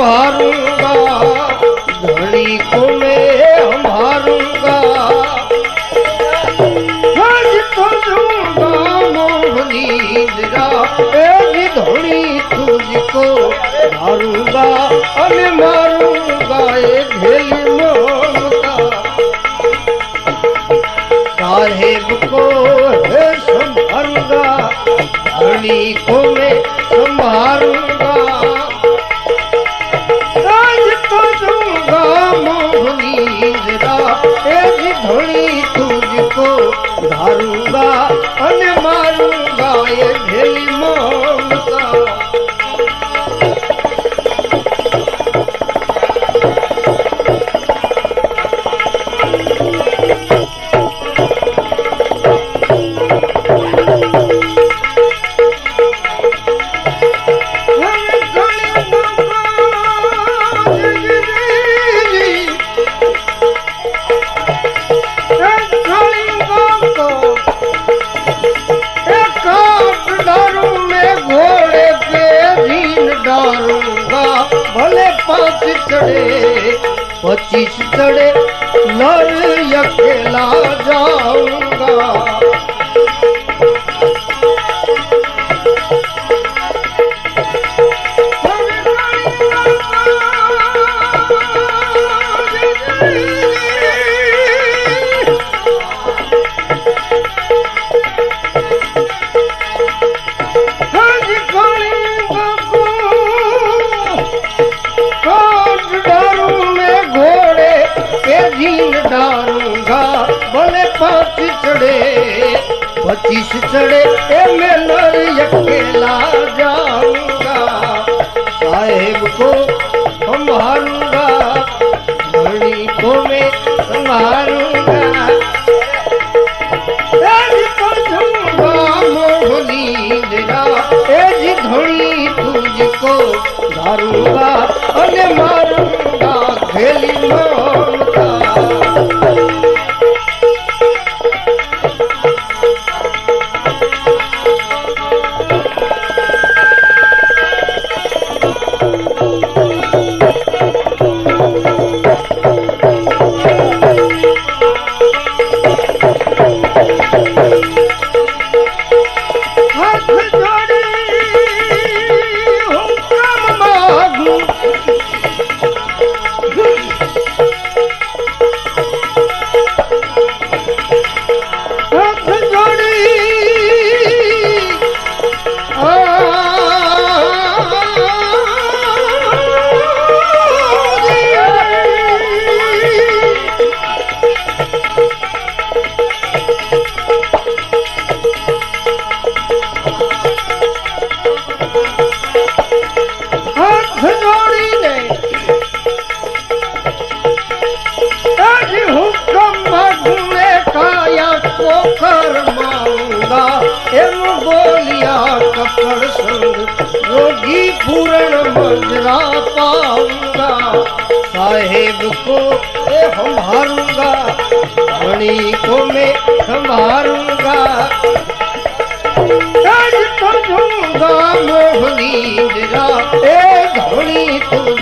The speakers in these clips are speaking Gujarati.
साहेब को संभारूंगा धनी को मैं संभारूंगा आज तो दूंगा मोहनी इंदिरा ए धोनी तुझको मारूंगा अने मारूंगा ए ढेली ममता साहेब को है संभारूंगा धनी को એજ ધણી તુજકો ધારુંગા અને મારુંગા ઘેલી માં ए संभारूंगा धनी को मैं संभारूंगा आज तो दूंगा मोहनी इंदिरा ए धोनी तुझको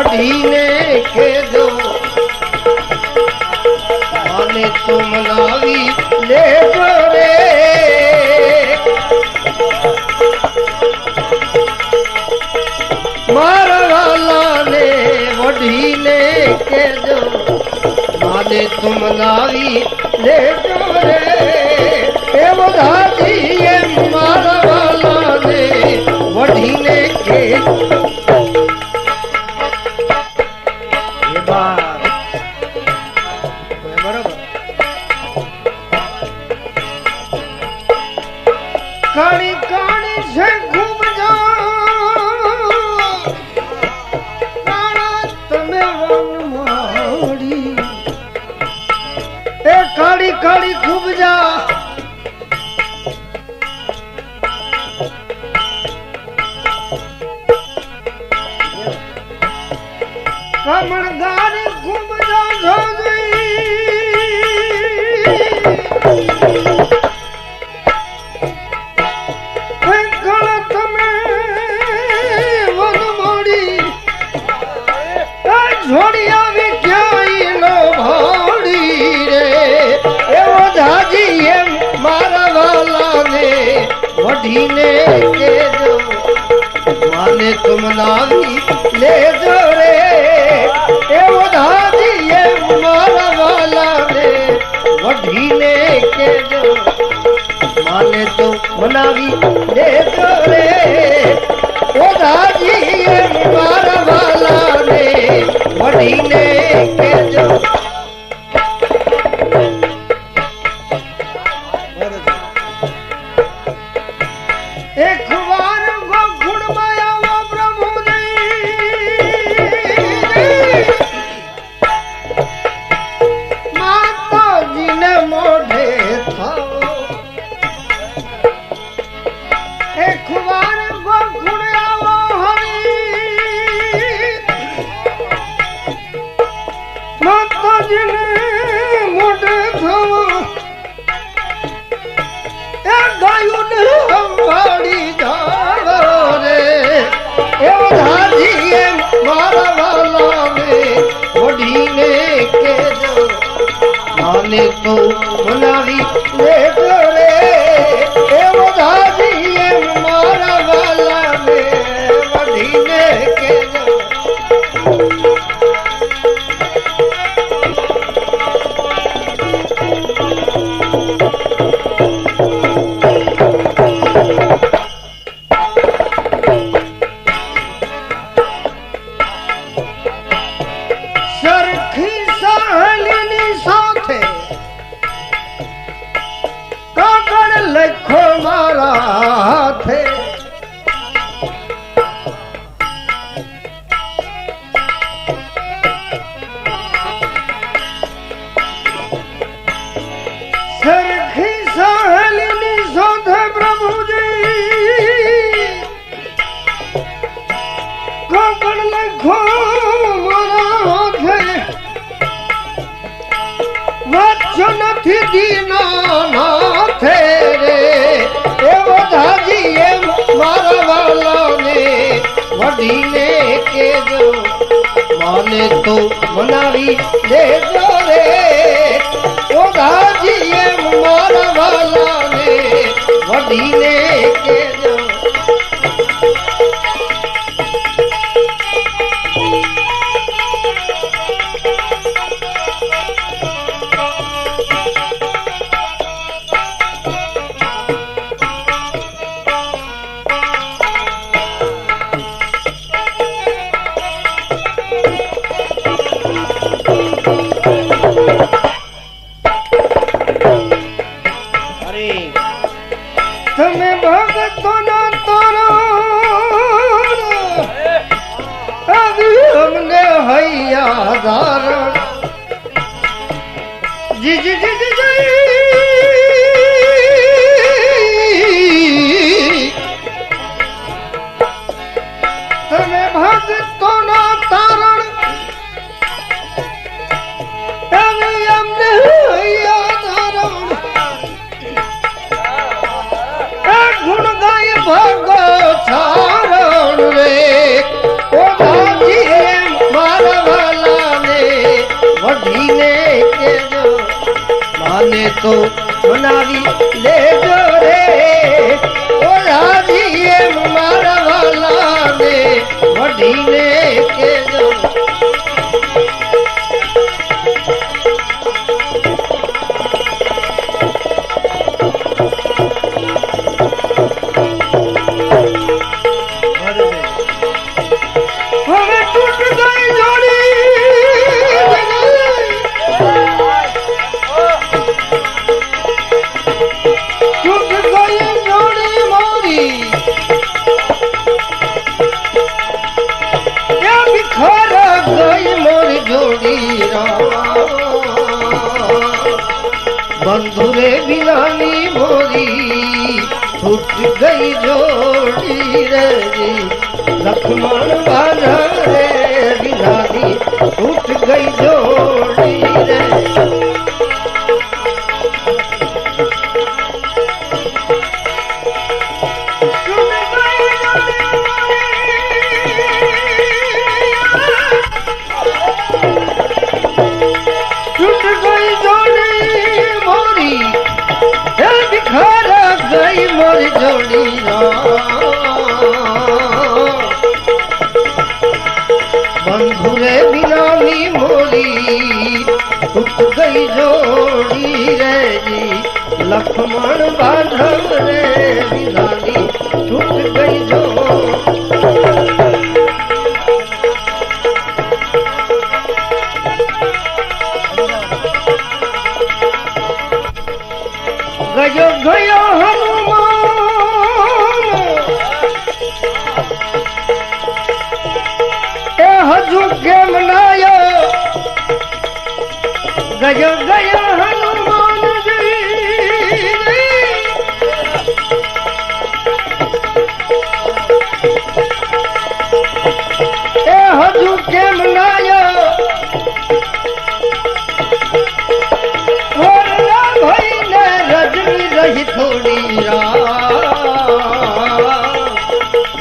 વઢીને કેજો અને તું મનાવી લેજો રે મારા વાલાને વઢીને કેજો માને તું મનાવી લેજો રે કમણગારી ખૂબ જા ગળ તમે વનમાળી ક્યાંય નો ભાડી રે એવો એમ મારા લેજો રે વઢીને કેજો માને તો મનાવી લેજો રે ઓ એમ મારા વાલાને, વઢીને માતાજીને મોઢે થાઓ એ ગાયુંને સંભાળી જાવો રે. એવો હાજી એમ મારા વાલાને વઢીને કેજો માને તો મનાવી લેજો રે. માને તો મનાવી દેજો રે. ઓ એમ મારા વાલાને વઢીને તમે ભગતો ના તરણ આવી અમને હૈયા ધારણ જી જી જી જી માને તો મનાવી લેજો રે. ઓ દાદી એમ મારા વાલાને વઢીને કેજો બંધુરે બિલાની મોરી છૂટ ગઈ જોડી રે લક્ષ્મણ બાજા રે બિલાની છૂટ ગઈ જોડી મોરી જોડી બંધુરે બિનાની મોરી છૂટ ગઈ જોડી રે બાંધવ રે.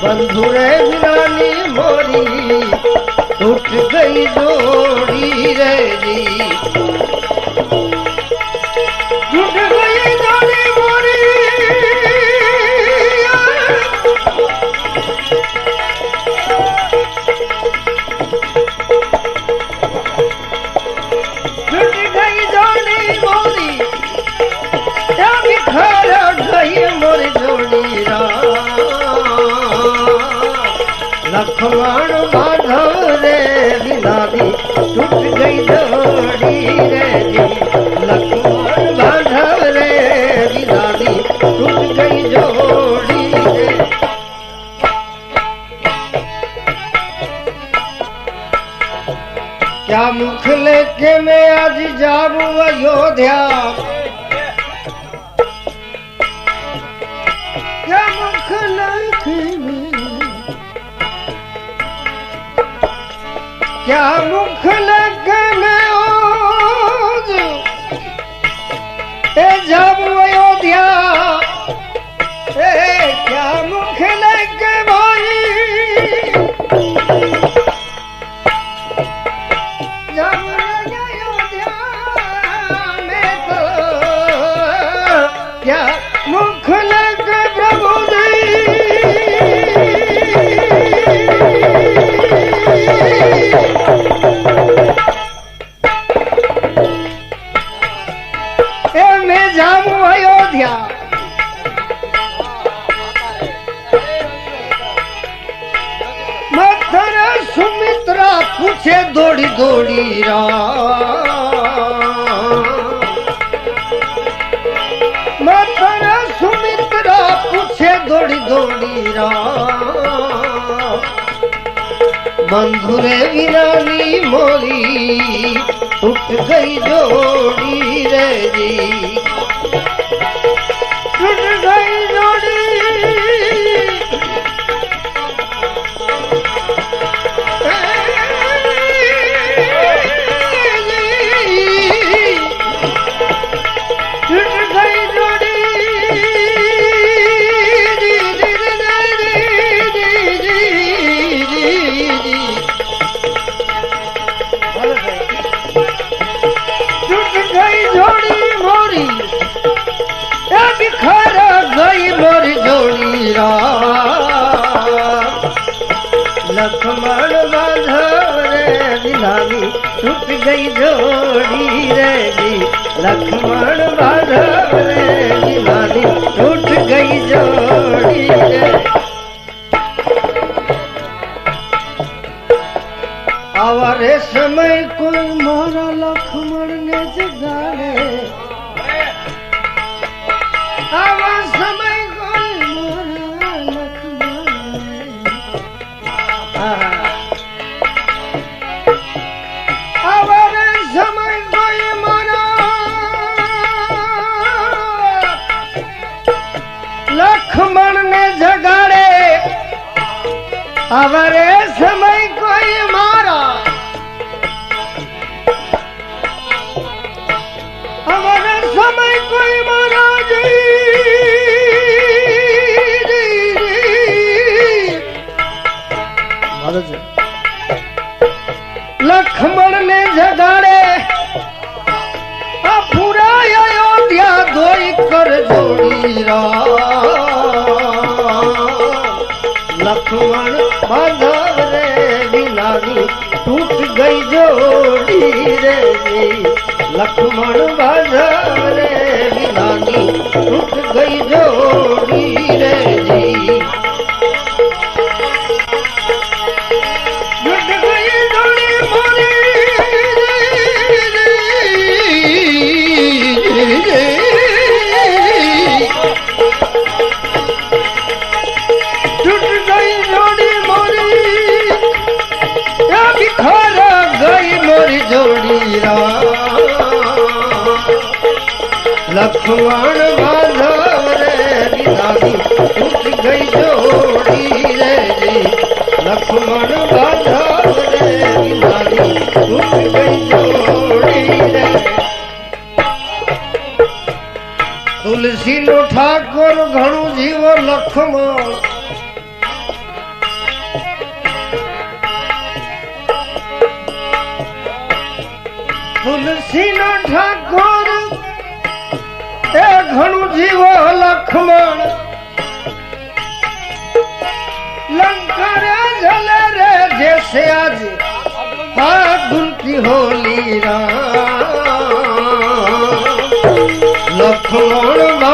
બંધુરે વિનાની મોરી તૂટ ગઈ જોડી રે क्या मुख लेके मैं आज जाऊं अयोध्या क्या मुख लेके मैं क्या मुख लेके સુમિત્રા પૂછે દોડી દોડી મથર સુમિત્રા પૂછે દોડી દોડી બંધુરે વિનાની મોરી તૂટ ગઈ જોડી રે ગઈ જોડી રેલી લક્ષ્મણ માધવ રેલી મારી તૂટ ગઈ જોડી રે. આવા સમય કોઈ મારા લક્ષ્મણ ને જગાડે આવા આવરે સમય લખમણ બાંધવ રે વિનાની લખમણ માધવ રે બિલાડી તૂટી ગઈ જોડી રે લખમણ માધવ રે બિલાડી ગઈ જોડી રે. તુલસી નો ઠાકોર ઘણું જીવ લખમણ તુલસી નો ઠાકોર એ ઘણું જીવો લખમણ લંકરે જલે રે જેસે આજે ફાગુન કી હોલી રા લખમણ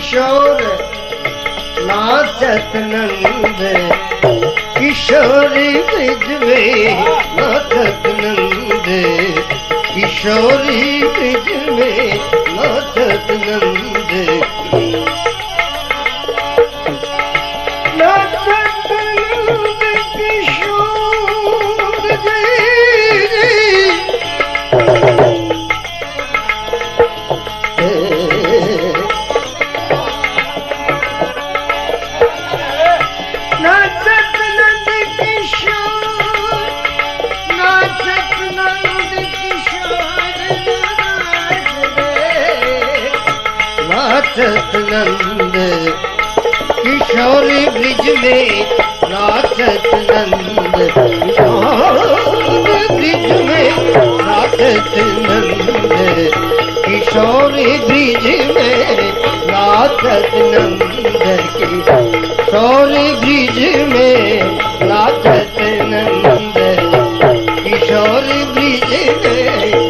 કિશોર નાચત નંદ કિશોરી વિજવે નાચત નંદ કિશોરી વિજવે નાચત નંદ નાચત નંદ કિશોરી બ્રિજ મે નાચત નંદ બ્રિજ મે નાચત નંદ કિશોરી બ્રિજ મે નાચત નંદ કિશોરી બ્રિજ મે નાચત નંદ કિશોરી બ્રિજ મે